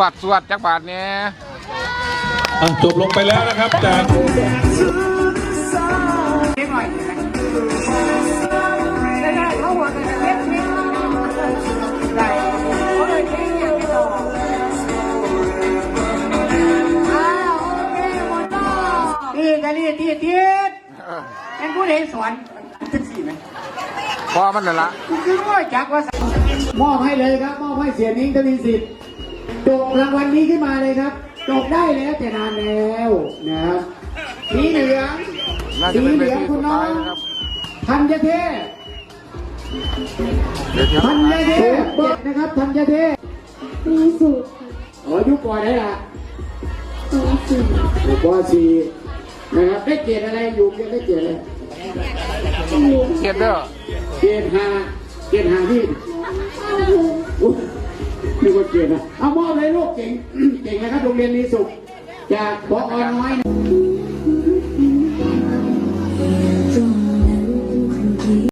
วดสวดจักบาทเนี่ยอะจบลงไปแล้วนะครับจากเล็กหน่อยได้ได้เขาหัวกันเล็กนิดได้เขาเลยเท่งอย่างนี้ต่ออ้าวโอเคหมดแล้วนี่กะลีตีตีดเป็นผู้ใดสอนจังสี่ไหมพอมันนั่นละคือว่าจักว่า มอบให้เลยครับ มอบให้เสียนิ้งทวีสิทธิ์ จบรางวัลนี้ขึ้นมาเลยครับจบได้แล้วแต่นานแล้วนะครับสีเหลืองน่าสีจะเป็นเหเวลืองทีคุสุณดน้อท้ายงนะครับธัญเทพเวทีสุธัดญท้ายเทพเจ็ดนะครับธัญเทพมีสูตรอ๋อยุคก่อนได้ละสองสี่อยู่ป .4 นะครับได้เกรดอะไรอยู่เกรดได้เกรดอะไรเกียรติเด้อ เกรดห้าเกรดห้าที่ ห้าหกอุ๊ย นึกว่าเก่งนะเอามอบเลยลูกเก่งเก่งนะครับโรงเรียนมีสุขจากพอน้อย